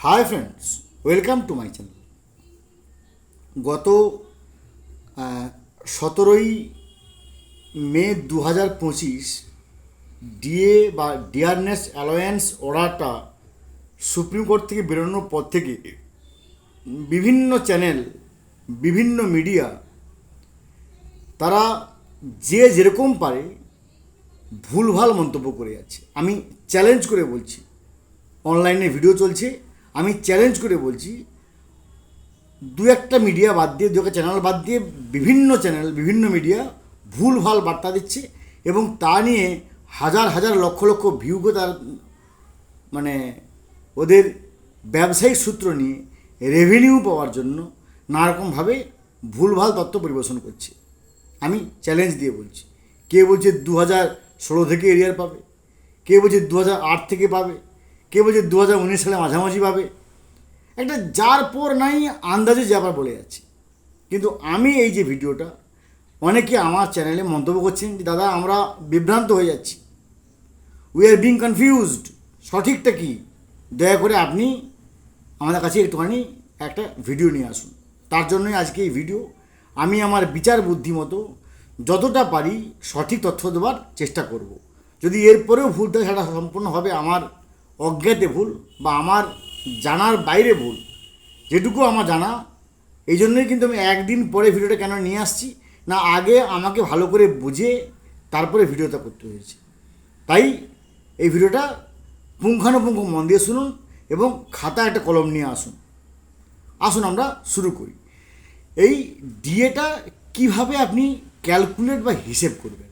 Hi friends welcome to my channel গত সতেরোই May দু হাজার পঁচিশ ডিএ বা ডিয়ারনেস অ্যালায়েন্স অর্ডারটা সুপ্রিম কোর্ট থেকে বেরোনোর পর থেকে বিভিন্ন চ্যানেল বিভিন্ন মিডিয়া তারা যে যেরকম পারে ভুলভাল মন্তব্য করে যাচ্ছে। আমি চ্যালেঞ্জ করে বলছি। অনলাইনে ভিডিও চলছে আমি চ্যালেঞ্জ করে বলছি, দু একটা মিডিয়া বাদ দিয়ে, দু একটা চ্যানেল বাদ দিয়ে বিভিন্ন চ্যানেল বিভিন্ন মিডিয়া ভুলভাল বার্তা দিচ্ছে এবং তা নিয়ে হাজার হাজার লক্ষ লক্ষ ভিউকে তার মানে ওদের ব্যবসায়িক সূত্র নিয়ে রেভিনিউ পাওয়ার জন্য নানারকমভাবে ভুলভাল তথ্য পরিবেশন করছে। আমি চ্যালেঞ্জ দিয়ে বলছি, কে বলছে দু হাজার ষোলো থেকে এরিয়ার পাবে, কে বলছে দু হাজার আট থেকে পাবে কে বলছে দু হাজার উনিশ সালে মাঝামাঝি পাবে? একটা যার পর নাই আন্দাজে যাবার বলে যাচ্ছে। কিন্তু আমি এই যে ভিডিওটা, অনেকে আমার চ্যানেলে মন্তব্য করছেন যে, দাদা, আমরা বিভ্রান্ত হয়ে যাচ্ছি। উই আর বিং কনফিউজড সঠিকটা কি? দয়া করে আপনি আমাদের কাছে একটুখানি একটা ভিডিও নিয়ে আসুন। তার জন্যই আজকে এই ভিডিও। আমি আমার বিচার বুদ্ধি মতো যতটা পারি সঠিক তথ্য দেওয়ার চেষ্টা করব। যদি এরপরেও ভুল থাকে সেটা সম্পূর্ণ হবে আমার অজ্ঞাতে ভুল বা আমার জানার বাইরে ভুল। যেটুকু আমার জানা, এই জন্যই কিন্তু আমি একদিন পরে ভিডিওটা কেন নিয়ে আসছি, না আগে আমাকে ভালো করে বুঝে তারপরে ভিডিওটা করতে হয়েছে। তাই এই ভিডিওটা পুঙ্খানুপুঙ্খ মন দিয়ে শুনুন এবং খাতা একটা কলম নিয়ে আসুন। আসুন আমরা শুরু করি। এই ডিএটা কীভাবে আপনি ক্যালকুলেট বা হিসেব করবেন?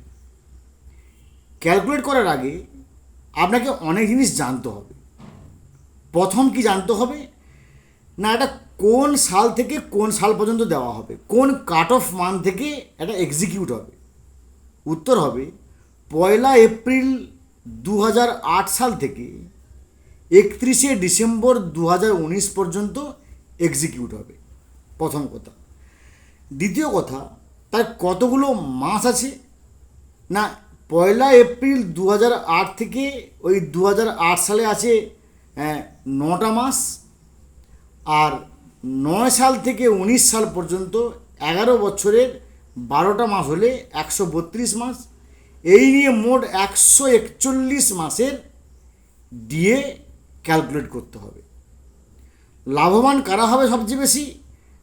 ক্যালকুলেট করার আগে আপনাকে অনেক জিনিস জানতে হবে। প্রথম কি জানতে হবে? না, এটা কোন সাল থেকে কোন সাল পর্যন্ত দেওয়া হবে? কোন কাট অফ মান থেকে এটা এক্সিকিউট হবে? উত্তর হবে, পয়লা এপ্রিল দু হাজার আট সাল থেকে একত্রিশে ডিসেম্বর দু হাজার উনিশ পর্যন্ত এক্সিকিউট হবে। প্রথম কথা। দ্বিতীয় কথা, তার কতগুলো মাস আছে? না পয়লা এপ্রিল দু হাজার আট থেকে ওই দু হাজার আট সালে আছে নটা মাস আর নয় সাল থেকে উনিশ সাল পর্যন্ত এগারো বছরের বারোটা মাস হলে একশো বত্রিশ মাস। এই নিয়ে মোট একশো একচল্লিশ মাসের ডিএ ক্যালকুলেট করতে হবে। লাভবান কারা হবে সবচেয়ে বেশি?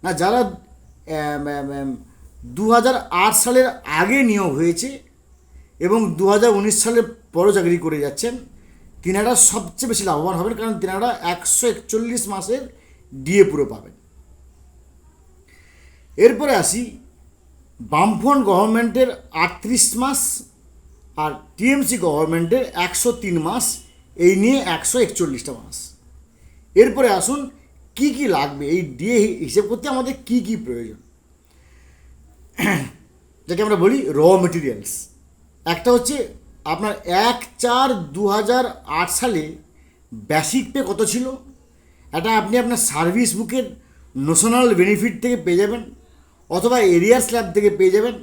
না, যারা দু হাজার আট সালের আগে নিয়োগ হয়েছে এবং দু সালের পরও চাকরি করে যাচ্ছেন। তিনারা সবচেয়ে বেশি লাভবান হবেন কারণ তিনারা একশো একচল্লিশ মাসের ডিএ পুরো পাবেন। এরপরে আসি, বামফ্রন্ট গভর্নমেন্টের আটত্রিশ মাস আর টিএমসি গভর্নমেন্টের একশো তিন মাস, এই নিয়ে একশো একচল্লিশটা মাস। এরপরে আসুন, কি কি লাগবে? এই ডিএ হিসেব করতে আমাদের কি কি প্রয়োজন? যাকে আমরা বলি র মেটেরিয়ালস একটা হচ্ছে আপনার এক চার দু সালে বেসিক পে কত ছিল? এটা আপনি আপনার সার্ভিস বুকের ন্যাশনাল বেনিফিট থেকে পেয়ে যাবেন, অথবা এরিয়ার স্ল্যাব থেকে পেয়ে যাবেন,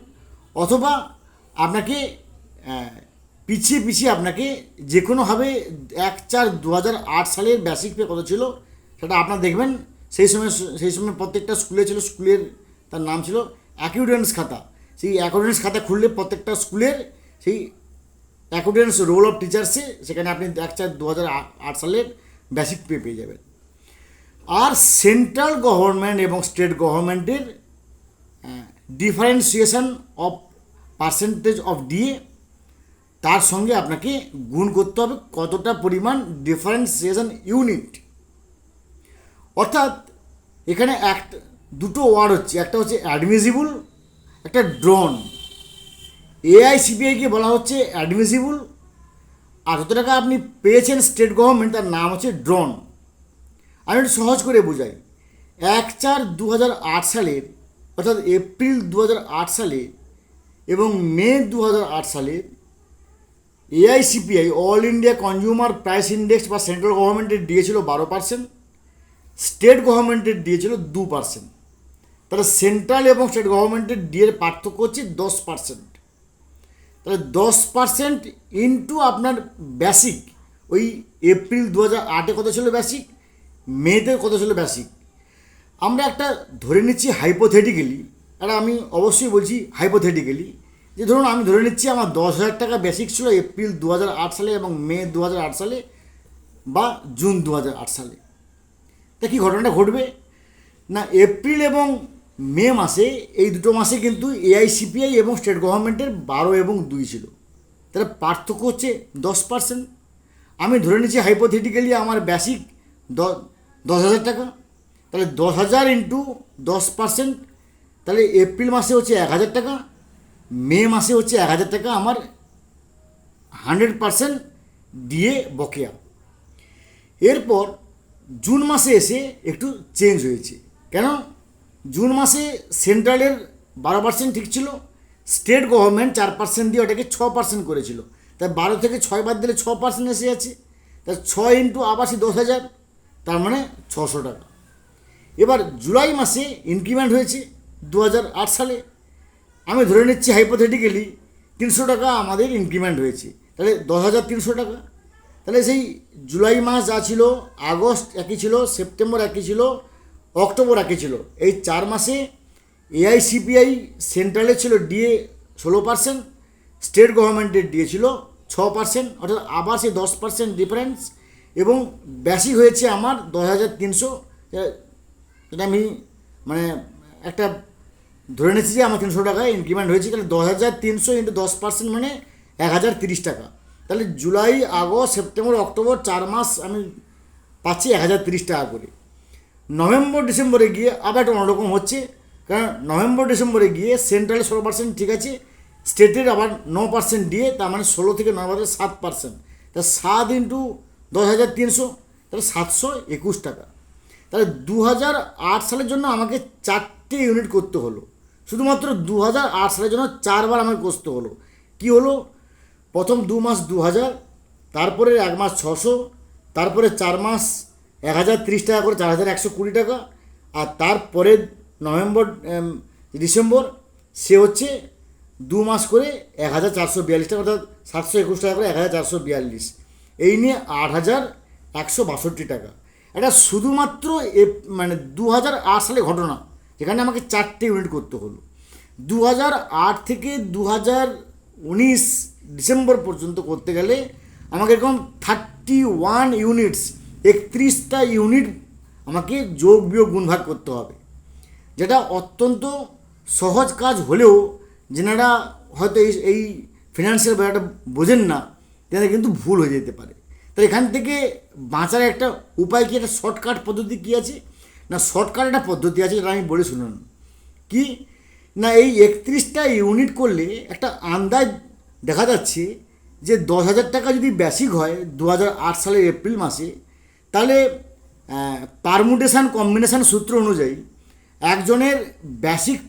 অথবা আপনাকে পিছিয়ে পিছিয়ে আপনাকে যে কোনোভাবে এক চার দু হাজার আট সালের বেসিক পে কত ছিল সেটা আপনার দেখবেন। সেই সময় সেই সময় প্রত্যেকটা স্কুলে ছিল স্কুলের তার নাম ছিল অ্যাকিউডেন্স খাতা। সেই অ্যাকাউন্টেন্স খাতা খুললে প্রত্যেকটা স্কুলের সেই অ্যাকাউন্টেন্স রোল অফ টিচার্সে সেখানে আপনি এক চার দু হাজার আট সালের বেসিক পে পেয়ে যাবেন। আর সেন্ট্রাল গভর্নমেন্ট এবং স্টেট গভর্নমেন্টের differentiation of percentage of DA তার সঙ্গে আপনাকে গুণ করতে হবে কতটা পরিমাণ ডিফারেন্সিয়েশন ইউনিট অর্থাৎ এখানে একটা দুটো ওয়ার্ড হচ্ছে, একটা হচ্ছে অ্যাডমিজিবল একটা ড্রোন এআইসিপিআইকে বলা হচ্ছে অ্যাডমিজিবল আর যত টাকা আপনি পেয়েছেন স্টেট গভর্নমেন্ট তার নাম হচ্ছে ড্রোন আমি একটু সহজ করে বোঝাই। এক চার দু সালের অর্থাৎ এপ্রিল দু সালে এবং মে দু সালের AICPI all India consumer price index বা সেন্ট্রাল গভর্নমেন্টের দিয়েছিল বারো পার্সেন্ট স্টেট গভর্নমেন্টের দিয়েছিল দু পার্সেন্ট তাহলে সেন্ট্রাল এবং স্টেট গভর্নমেন্টের ডিএর পার্থক্য হচ্ছে দশ পার্সেন্ট তাহলে দশ পার্সেন্ট ইন্টু আপনার বেসিক ওই এপ্রিল দু হাজার আটে কত ছিল বেসিক মেতে কত ছিল বেসিক আমরা একটা ধরে নিচ্ছি হাইপোথেটিক্যালি এটা আমি অবশ্যই বলছি হাইপোথেটিক্যালি যে ধরুন আমি ধরে নিচ্ছি আমার দশ হাজার টাকা বেসিক ছিল এপ্রিল দু হাজার আট সালে এবং মে দু হাজার আট সালে বা জুন দু হাজার আট সালে। তা কী ঘটনাটা ঘটবে? না এপ্রিল এবং মে মাসে, এই দুটো মাসে কিন্তু এআইসিপিআই এবং স্টেট গভর্নমেন্টের বারো এবং দুই ছিল। তাহলে পার্থক্য হচ্ছে দশ পার্সেন্ট আমি ধরে নিচ্ছি হাইপোথেটিক্যালি আমার বেসিক দশ হাজার টাকা। তাহলে দশ হাজার ইন্টু দশ পার্সেন্ট তাহলে এপ্রিল মাসে হচ্ছে এক হাজার টাকা। মে মাসে হচ্ছে এক হাজার টাকা আমার হান্ড্রেড পার্সেন্ট দিয়ে বকেয়া। এরপর জুন মাসে এসে একটু চেঞ্জ হয়েছে। কেন? জুন মাসে সেন্ট্রালের বারো পার্সেন্ট ঠিক ছিল, স্টেট গভর্নমেন্ট চার পার্সেন্ট দিয়ে ওটাকে ছ পার্সেন্ট করেছিল। তাই বারো থেকে ছয় বাদ দিলে ছ পার্সেন্ট এসে যাচ্ছে তা ছয় ইন্টু আবাসি দশ হাজার, তার মানে ছশো টাকা। এবার জুলাই মাসে ইনক্রিমেন্ট হয়েছে দু হাজার আট সালে। আমি ধরে নিচ্ছি হাইপোথেটিক্যালি তিনশো টাকা আমাদের ইনক্রিমেন্ট হয়েছে, তাহলে দশ হাজার তিনশো টাকা। তাহলে সেই জুলাই মাস যা ছিল, আগস্ট একই ছিল, সেপ্টেম্বর একই ছিল অক্টোবর একই ছিল। এই চার মাসে এআইসিপিআই সেন্ট্রালে ছিল ডিএ ষোলো পার্সেন্ট স্টেট গভর্নমেন্টের ডিএ ছিল ছ পার্সেন্ট অর্থাৎ আবার সেই দশ পার্সেন্ট ডিফারেন্স এবং বেশি হয়েছে আমার দশ হাজার তিনশো। এটা আমি মানে একটা ধরে নিচ্ছি যে আমার তিনশো টাকা ইনক্রিমেন্ট হয়েছে, তাহলে দশ হাজার তিনশো ইন্টু দশ পার্সেন্ট মানে এক হাজার তিরিশ টাকা। তাহলে জুলাই, আগস্ট, সেপ্টেম্বর, অক্টোবর চার মাস আমি পাচ্ছি এক হাজার তিরিশ টাকা করে। নভেম্বর ডিসেম্বরে গিয়ে আবার একটা অন্যরকম হচ্ছে। কারণ নভেম্বর ডিসেম্বরে গিয়ে সেন্ট্রালে ষোলো পার্সেন্ট ঠিক আছে স্টেটের আবার ন পার্সেন্ট দিয়ে তার মানে ষোলো থেকে ন বাজে সাত পার্সেন্ট তা সাত ইন্টু দশ হাজার তিনশো, তাহলে সাতশো একুশ টাকা। তাহলে দু হাজার আট সালের জন্য আমাকে চারটে ইউনিট করতে হলো। শুধুমাত্র দু হাজার আট সালের জন্য চারবার আমাকে করতে হলো। কি হলো? প্রথম দু মাস দু হাজার তারপরে এক মাস ছশো, তারপরে চার মাস এক হাজার তিরিশ টাকা করে, চার হাজার একশো কুড়ি টাকা। আর তারপরে নভেম্বর ডিসেম্বর, সে হচ্ছে দু মাস করে এক হাজার চারশো বিয়াল্লিশ টাকা, অর্থাৎ সাতশো একুশ টাকা করে এক হাজার চারশো বিয়াল্লিশ। এই নিয়ে আট হাজার একশো বাষট্টি টাকা। এটা শুধুমাত্র এ- মানে দু হাজার আট সালে ঘটনা, যেখানে আমাকে চারটে ইউনিট করতে হলো। দু হাজার আট থেকে দু হাজার উনিশ ডিসেম্বর পর্যন্ত করতে গেলে আমাকে এরকম থার্টি ওয়ান ইউনিটস একত্রিশটা ইউনিট আমাকে যোগ, বিয়োগ, গুণভাগ করতে হবে। যেটা অত্যন্ত সহজ কাজ হলেও যেনারা হয়তো এই এই ফিনান্সিয়াল ব্যাপারটা বোঝেন না তেনারা কিন্তু ভুল হয়ে যেতে পারে। তাহলে এখান থেকে বাঁচার একটা উপায় কি? একটা শর্টকাট পদ্ধতি কী আছে? না শর্টকাট একটা পদ্ধতি আছে যেটা আমি বলে শুনুন। কি? না, এই একত্রিশটা ইউনিট করলে একটা আন্দাজ দেখা যাচ্ছে যে দশ হাজার টাকা যদি বেসিক হয়, দু হাজার আট সালের এপ্রিল মাসে তাহলে পারমুটেশান কম্বিনেশান সূত্র অনুযায়ী একজনের বেসিক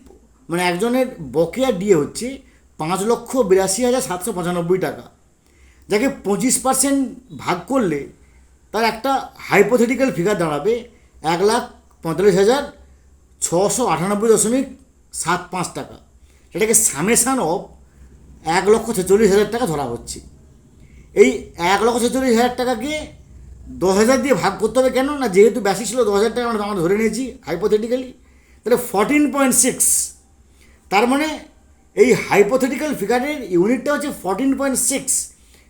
মানে একজনের বকেয়া ডিএ হচ্ছে পাঁচ লক্ষ বিরাশি হাজার সাতশো পঁচানব্বই টাকা। যাকে পঁচিশ পার্সেন্ট ভাগ করলে তার একটা হাইপোথেটিক্যাল ফিগার দাঁড়াবে এক লাখ পঁয়তাল্লিশ হাজার ছশো আটানব্বই দশমিক সাত পাঁচ টাকা। এটাকে সামেশান অফ এক লক্ষ ছেচল্লিশ হাজার টাকা ধরা হচ্ছে। এই এক লক্ষ ছেচল্লিশ হাজার টাকাকে দশ হাজার দিয়ে ভাগ করতে হবে কেন? না যেহেতু বেশি ছিল, দশ হাজার টাকা আমরা আমরা ধরে নিয়েছি হাইপোথেটিক্যালি তাহলে ফর্টিন পয়েন্ট সিক্স তার মানে এই হাইপোথেটিক্যাল ফিগারের ইউনিটটা হচ্ছে ফর্টিন পয়েন্ট সিক্স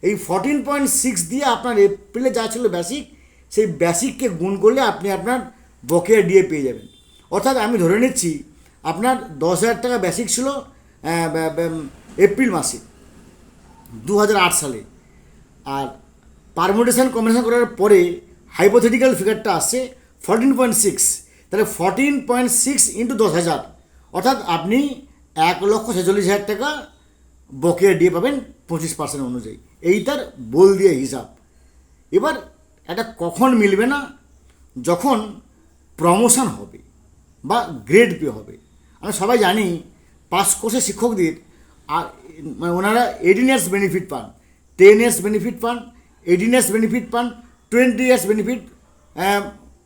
এই ফর্টিন পয়েন্ট সিক্স দিয়ে আপনার এপ্রিলে যা ছিল বেসিক সেই বেসিককে গুণ করলে আপনি আপনার বকেয়া ডিএ পেয়ে যাবেন। অর্থাৎ আমি ধরে নিচ্ছি, আপনার দশ হাজার টাকা বেসিক ছিল এপ্রিল মাসে, দু হাজার আট সালে। আর পারমোটেশন কম্বিনেশন করার পরে হাইপোথেটিক্যাল ফিগারটা আসছে ফর্টিন পয়েন্ট সিক্স তাহলে ফর্টিন পয়েন্ট সিক্স ইন্টু দশ হাজার। অর্থাৎ আপনি এক লক্ষ ছেচল্লিশ হাজার টাকা বকেয়া দিয়ে পাবেন পঁচিশ পার্সেন্ট অনুযায়ী। এই তার বল দিয়ে হিসাব। এবার এটা কখন মিলবে না? যখন প্রমোশন হবে বা গ্রেড পে হবে। আমরা সবাই জানি পাস কোর্সের শিক্ষকদের আর মানে ওনারা এইটিন ইয়ার্স বেনিফিট পান টেন ইয়ার্স বেনিফিট পান এইটিন ইয়ার্স বেনিফিট পান টোয়েন্টি ইয়ার্স বেনিফিট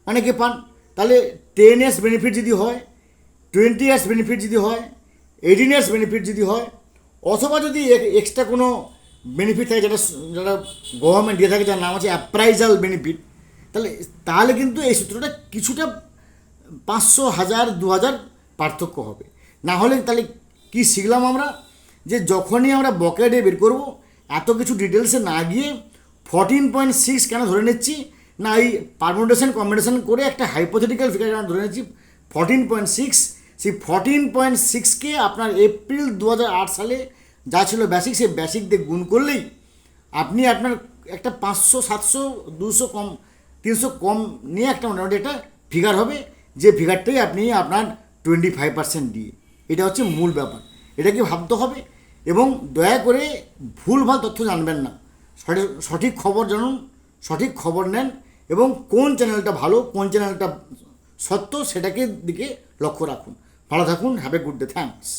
অনেকে পান। তাহলে টেন ইয়ার্স বেনিফিট যদি হয় টোয়েন্টি ইয়ার্স বেনিফিট যদি হয় এইটিন ইয়ার্স বেনিফিট যদি হয়, অথবা যদি এক্সট্রা কোনো বেনিফিট থাকে যেটা যেটা গভর্নমেন্ট দিয়ে থাকে, যার নাম আছে অ্যাপ্রাইজাল বেনিফিট তাহলে তাহলে কিন্তু এই সূত্রটা কিছুটা পাঁচশো হাজার দু হাজার পার্থক্য হবে। না হলে তাহলে কি শিখলাম আমরা? যে যখনই আমরা বকেয়া ডে বের করব, এত কিছু ডিটেলসে না গিয়ে ফর্টিন পয়েন্ট সিক্স কেন ধরে নিচ্ছি? না, এই পারমোটেশন কম্বিনেশন করে একটা হাইপোথেটিক্যাল ফিগার কেন ধরে নিচ্ছি? ফর্টিন পয়েন্ট সিক্স সেই ফর্টিন পয়েন্ট সিক্সকে আপনার এপ্রিল দু সালে যা ছিল বেসিক সেই বেসিক দিয়ে গুণ করলেই আপনি আপনার একটা পাঁচশো, সাতশো, দুশো কম, তিনশো কম নিয়ে একটা মোটামুটি একটা ফিগার হবে, যে ফিগারটাই আপনি আপনার টোয়েন্টি ফাইভ পার্সেন্ট দিয়ে। এটা হচ্ছে মূল ব্যাপার। এটাকে ভাবতে হবে? এবং দয়া করে ভুলভাল তথ্য জানবেন না। সঠিক খবর জানুন, সঠিক খবর নেন এবং কোন চ্যানেলটা ভালো, কোন চ্যানেলটা সত্য, সেটাকে দিকে লক্ষ্য রাখুন। ভালো থাকুন have a good day thanks